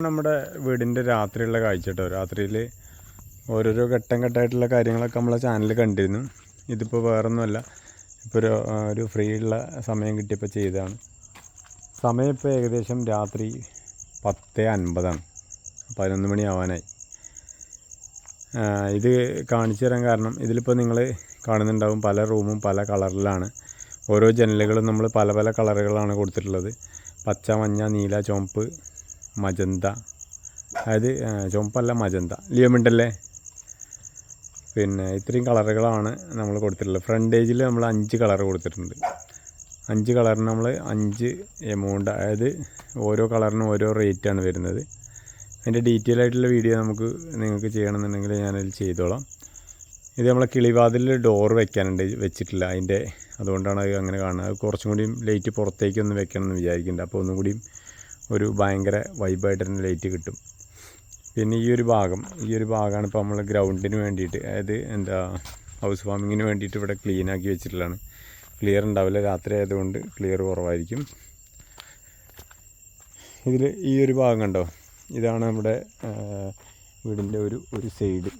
നമ്മുടെ വീടിന്റെ രാത്രിയുള്ള കാഴ്ച കേട്ടോ. രാത്രിയിൽ ഓരോരോ ഘട്ടം ഘട്ടമായിട്ടുള്ള കാര്യങ്ങളൊക്കെ നമ്മളെ ചാനലിൽ കണ്ടിരുന്നു. ഇതിപ്പോൾ വേറൊന്നുമല്ല. ഇപ്പോൾ ഒരു ഒരു ഫ്രീ ഉള്ള സമയം കിട്ടിയപ്പോൾ ചെയ്തതാണ്. സമയം ഇപ്പോൾ ഏകദേശം രാത്രി പത്ത് അൻപതാണ്. പതിനൊന്ന് മണി ആവാനായി. ഇത് കാണിച്ചു തരാൻ കാരണം ഇതിലിപ്പോൾ നിങ്ങൾ കാണുന്നുണ്ടാവും പല റൂമും പല കളറിലാണ് ഓരോ ജനലുകളും നമ്മൾ പല പല കളറുകളാണ് കൊടുത്തിട്ടുള്ളത്. പച്ച മഞ്ഞ നീല ചുവപ്പ് മജന്ത. അതായത് ചുമപ്പല്ല മജന്ത. ലിയോമിന്റല്ലേ? പിന്നെ ഇത്രയും കളറുകളാണ് നമ്മൾ കൊടുത്തിട്ടുള്ളത്. ഫ്രണ്ടേജിൽ നമ്മൾ അഞ്ച് കളർ കൊടുത്തിട്ടുണ്ട്. അഞ്ച് കളറിന് നമ്മൾ അഞ്ച് എമൗണ്ട് അതായത് ഓരോ കളറിനും ഓരോ റേറ്റാണ് വരുന്നത്. അതിന്റെ ഡീറ്റെയിൽ ആയിട്ടുള്ള വീഡിയോ നമുക്ക് നിങ്ങൾക്ക് ചെയ്യണമെന്നുണ്ടെങ്കിൽ ഞാനതിൽ ചെയ്തോളാം. ഇത് നമ്മളെ കിളിവാതിൽ ഡോർ വെക്കാനുണ്ട് വെച്ചിട്ടില്ല. അതിന്റെ അതുകൊണ്ടാണ് അത് അങ്ങനെ കാണുന്നത്. അത് കുറച്ചും കൂടിയും ലൈറ്റ് പുറത്തേക്കൊന്ന് വെക്കണം എന്ന് വിചാരിക്കുന്നുണ്ട്. അപ്പോൾ ഒന്നും കൂടിയും ഒരു ഭയങ്കര വൈബായിട്ട് തന്നെ ലൈറ്റ് കിട്ടും. പിന്നെ ഈ ഒരു ഭാഗം ഈ ഒരു ഭാഗമാണ് ഇപ്പോൾ നമ്മൾ ഗ്രൗണ്ടിന് വേണ്ടിയിട്ട് അതായത് എന്താ ഹൗസ് വാമിങ്ങിന് വേണ്ടിയിട്ട് ഇവിടെ ക്ലീൻ ആക്കി വെച്ചിട്ടുള്ളതാണ്. ക്ലിയർ ഉണ്ടാവില്ല രാത്രി ആയതുകൊണ്ട് ക്ലിയർ കുറവായിരിക്കും. ഇതിൽ ഈ ഒരു ഭാഗം കണ്ടോ? ഇതാണ് നമ്മുടെ വീടിന്റെ ഒരു ഒരു സൈഡ്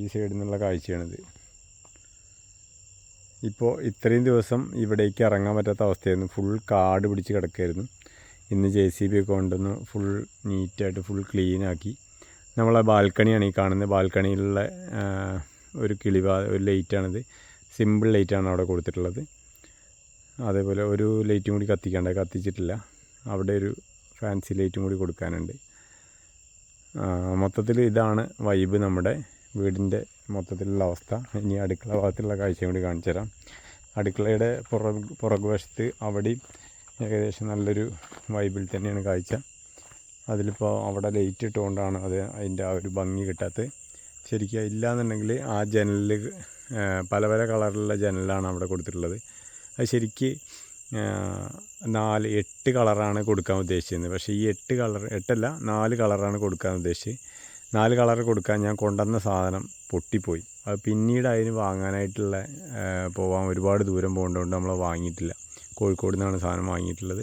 ഈ സൈഡിൽ നിന്നുള്ള കാഴ്ചയാണിത്. ഇപ്പോൾ ഇത്രയും ദിവസം ഇവിടേക്ക് ഇറങ്ങാൻ പറ്റാത്ത അവസ്ഥയായിരുന്നു. ഫുൾ കാട് പിടിച്ച് കിടക്കായിരുന്നു. ഇന്ന് ജെ സി ബി ഒക്കെ കൊണ്ടുവന്ന് ഫുൾ നീറ്റായിട്ട് ഫുൾ ക്ലീനാക്കി നമ്മളെ ബാൽക്കണിയാണ് ഈ കാണുന്നത്. ബാൽക്കണിയിലുള്ള ഒരു കിളിവാ ഒരു ലൈറ്റാണിത് സിമ്പിൾ ലൈറ്റാണ് അവിടെ കൊടുത്തിട്ടുള്ളത്. അതേപോലെ ഒരു ലൈറ്റും കൂടി കത്തിക്കേണ്ട കത്തിച്ചിട്ടില്ല. അവിടെ ഒരു ഫാൻസി ലൈറ്റും കൂടി കൊടുക്കാനുണ്ട്. മൊത്തത്തിൽ ഇതാണ് വൈബ് നമ്മുടെ വീടിന്റെ മൊത്തത്തിലുള്ള അവസ്ഥ. ഇനി അടുക്കള ഭാഗത്തുള്ള കാഴ്ചയും കൂടി കാണിച്ചു തരാം അടുക്കളയുടെ പുറക് പുറകുവശത്ത് അവിടെയും ഏകദേശം നല്ലൊരു വൈബിൽ തന്നെയാണ് കാഴ്ച. അതിലിപ്പോൾ അവിടെ ലൈറ്റ് ഇട്ടുകൊണ്ടാണ് അത് അതിന്റെ ആ ഒരു ഭംഗി കിട്ടാത്തത്. ശരിക്കും ഇല്ലയെന്നുണ്ടെങ്കിൽ ആ ജനലിൽ പല പല കളറിലുള്ള ജനലാണ് അവിടെ കൊടുത്തിട്ടുള്ളത്. അത് ശരിക്ക് നാല് എട്ട് കളറാണ് കൊടുക്കാൻ ഉദ്ദേശിച്ചിരുന്നത്. പക്ഷേ ഈ എട്ട് കളർ എട്ടല്ല നാല് കളറാണ് കൊടുക്കാൻ ഉദ്ദേശിച്ചത്. നാല് കളർ കൊടുക്കാൻ ഞാൻ കൊണ്ടുവന്ന സാധനം പൊട്ടിപ്പോയി. അത് പിന്നീട് അതിന് വാങ്ങാനായിട്ടുള്ള പോവാൻ ഒരുപാട് ദൂരം പോകേണ്ടതുകൊണ്ട് നമ്മൾ വാങ്ങിയിട്ടില്ല. കോഴിക്കോട് നിന്നാണ് സാധനം വാങ്ങിയിട്ടുള്ളത്.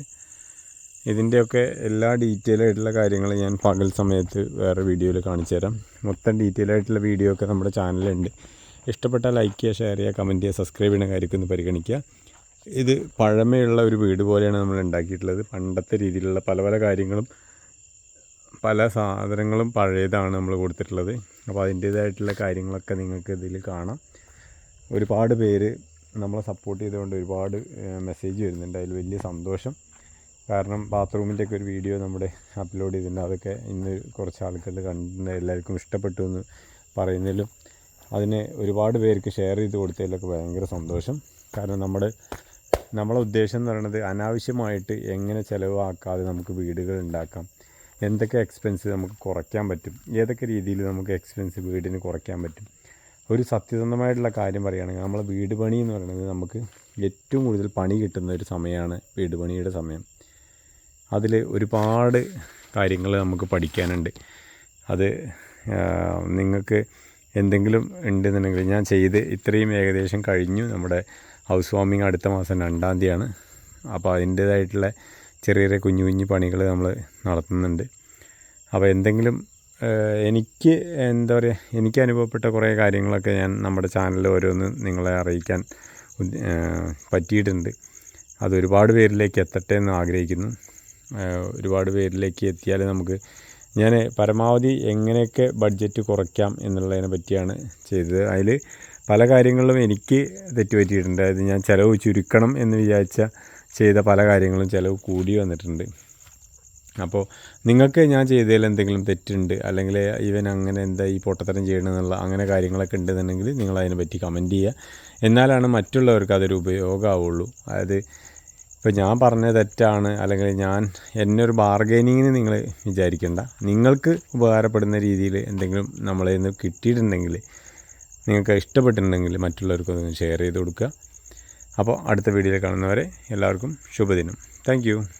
ഇതിന്റെയൊക്കെ എല്ലാ ഡീറ്റെയിൽ ആയിട്ടുള്ള കാര്യങ്ങൾ ഞാൻ പകൽ സമയത്ത് വേറെ വീഡിയോയിൽ കാണിച്ചു തരാം. മൊത്തം ഡീറ്റെയിൽ ആയിട്ടുള്ള വീഡിയോ ഒക്കെ നമ്മുടെ ചാനലുണ്ട് ഇഷ്ടപ്പെട്ടാൽ ലൈക്ക് ചെയ്യുക ഷെയർ ചെയ്യുക കമന്റ് ചെയ്യുക സബ്സ്ക്രൈബ് ചെയ്യുന്ന കാര്യമൊക്കെ ഒന്ന് പരിഗണിക്കുക. ഇത് പഴമയുള്ള ഒരു വീട് പോലെയാണ് നമ്മൾ ഉണ്ടാക്കിയിട്ടുള്ളത്. പണ്ടത്തെ രീതിയിലുള്ള പല പല കാര്യങ്ങളും പല സാധനങ്ങളും പഴയതാണ് നമ്മൾ കൊടുത്തിട്ടുള്ളത്. അപ്പോൾ അതിന്റേതായിട്ടുള്ള കാര്യങ്ങളൊക്കെ നിങ്ങൾക്ക് ഇതിൽ കാണാം. ഒരുപാട് പേര് നമ്മളെ സപ്പോർട്ട് ചെയ്തുകൊണ്ട് ഒരുപാട് മെസ്സേജ് വരുന്നുണ്ട്. അതിൽ വലിയ സന്തോഷം. കാരണം ബാത്റൂമിന്റെ ഒക്കെ ഒരു വീഡിയോ നമ്മുടെ അപ്ലോഡ് ചെയ്തിട്ടുണ്ട്. അതൊക്കെ ഇന്ന് കുറച്ച് ആൾക്കാർ കണ്ടിട്ടുണ്ട് എല്ലാവർക്കും ഇഷ്ടപ്പെട്ടു എന്ന് പറയുന്നതിലും അതിന് ഒരുപാട് പേർക്ക് ഷെയർ ചെയ്ത് കൊടുത്തതിലൊക്കെ ഭയങ്കര സന്തോഷം. കാരണം നമ്മുടെ നമ്മളെ ഉദ്ദേശം എന്ന് പറയുന്നത് അനാവശ്യമായിട്ട് എങ്ങനെ ചിലവാക്കാതെ നമുക്ക് വീടുകൾ ഉണ്ടാക്കാം. എന്തൊക്കെ എക്സ്പെൻസ് നമുക്ക് കുറയ്ക്കാൻ പറ്റും? ഏതൊക്കെ രീതിയിൽ നമുക്ക് എക്സ്പെൻസ് വീടിന് കുറയ്ക്കാൻ പറ്റും? ഒരു സത്യസന്ധമായിട്ടുള്ള കാര്യം പറയുകയാണെങ്കിൽ നമ്മളെ വീട് പണി എന്ന് പറയുന്നത് നമുക്ക് ഏറ്റവും കൂടുതൽ പണി കിട്ടുന്ന ഒരു സമയമാണ് വീട് പണിയുടെ സമയം. അതിൽ ഒരുപാട് കാര്യങ്ങൾ നമുക്ക് പഠിക്കാനുണ്ട്. അത് നിങ്ങൾക്ക് എന്തെങ്കിലും ഉണ്ടെന്നുണ്ടെങ്കിൽ ഞാൻ ചെയ്ത് ഇത്രയും ഏകദേശം കഴിഞ്ഞു. നമ്മുടെ ഹൗസ് വാമിങ് അടുത്ത മാസം രണ്ടാം തീയതിയാണ്. അപ്പോൾ അതിന്റേതായിട്ടുള്ള ചെറിയ ചെറിയ കുഞ്ഞു കുഞ്ഞു പണികൾ നമ്മൾ നടത്തുന്നുണ്ട്. അപ്പോൾ എന്തെങ്കിലും എനിക്ക് എന്താ പറയുക എനിക്ക് അനുഭവപ്പെട്ട കുറേ കാര്യങ്ങളൊക്കെ ഞാൻ നമ്മുടെ ചാനലിൽ ഓരോന്ന് നിങ്ങളെ അറിയിക്കാൻ പറ്റിയിട്ടുണ്ട്. അത് ഒരുപാട് പേരിലേക്ക് എത്തട്ടെ എന്ന് ആഗ്രഹിക്കുന്നു. ഒരുപാട് പേരിലേക്ക് എത്തിയാൽ നമുക്ക് ഞാൻ പരമാവധി എങ്ങനെയൊക്കെ ബഡ്ജറ്റ് കുറയ്ക്കാം എന്നുള്ളതിനെ പറ്റിയാണ് ചെയ്തത്. അതിൽ പല കാര്യങ്ങളിലും എനിക്ക് തെറ്റുപറ്റിയിട്ടുണ്ട്. അതായത് ഞാൻ ചിലവ് ചുരുക്കണം എന്ന് വിചാരിച്ച ചെയ്ത പല കാര്യങ്ങളും ചിലവ് കൂടി വന്നിട്ടുണ്ട്. അപ്പോൾ നിങ്ങൾക്ക് ഞാൻ ചെയ്തതിൽ എന്തെങ്കിലും തെറ്റുണ്ട് അല്ലെങ്കിൽ ഇവൻ അങ്ങനെ എന്താ ഈ പൊട്ടത്തരം ചെയ്യണമെന്നുള്ള അങ്ങനെ കാര്യങ്ങളൊക്കെ ഉണ്ടെന്നുണ്ടെങ്കിൽ നിങ്ങൾ അതിനെപ്പറ്റി കമന്റ് ചെയ്യുക. എന്നാലാണ് മറ്റുള്ളവർക്ക് അതൊരു ഉപയോഗമാവുള്ളൂ. അതായത് ഇപ്പോൾ ഞാൻ പറഞ്ഞ തെറ്റാണ് അല്ലെങ്കിൽ ഞാൻ എന്നെ ഒരു ബാർഗൈനിങ്ങിന് നിങ്ങൾ വിചാരിക്കേണ്ട. നിങ്ങൾക്ക് ഉപകാരപ്പെടുന്ന രീതിയിൽ എന്തെങ്കിലും നമ്മളിൽ നിന്ന് കിട്ടിയിട്ടുണ്ടെങ്കിൽ നിങ്ങൾക്ക് ഇഷ്ടപ്പെട്ടിട്ടുണ്ടെങ്കിൽ മറ്റുള്ളവർക്കൊന്ന് ഷെയർ ചെയ്ത് കൊടുക്കുക. അപ്പോൾ അടുത്ത വീഡിയോയിൽ കാണുന്നവരെ എല്ലാവർക്കും ശുഭദിനം. താങ്ക്